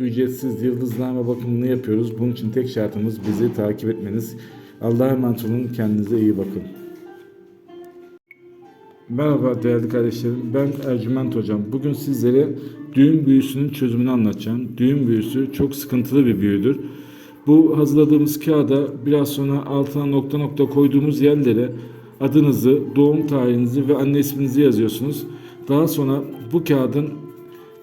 ücretsiz yıldızname bakımını yapıyoruz. Bunun için tek şartımız bizi takip etmeniz. Allah'a emanet olun. Kendinize iyi bakın. Merhaba değerli kardeşlerim. Ben Ercüment Hocam. Bugün sizlere düğün büyüsünün çözümünü anlatacağım. Düğün büyüsü çok sıkıntılı bir büyüdür. Bu hazırladığımız kağıda biraz sonra altına nokta nokta koyduğumuz yerlere adınızı, doğum tarihinizi ve anne isminizi yazıyorsunuz. Daha sonra bu kağıdın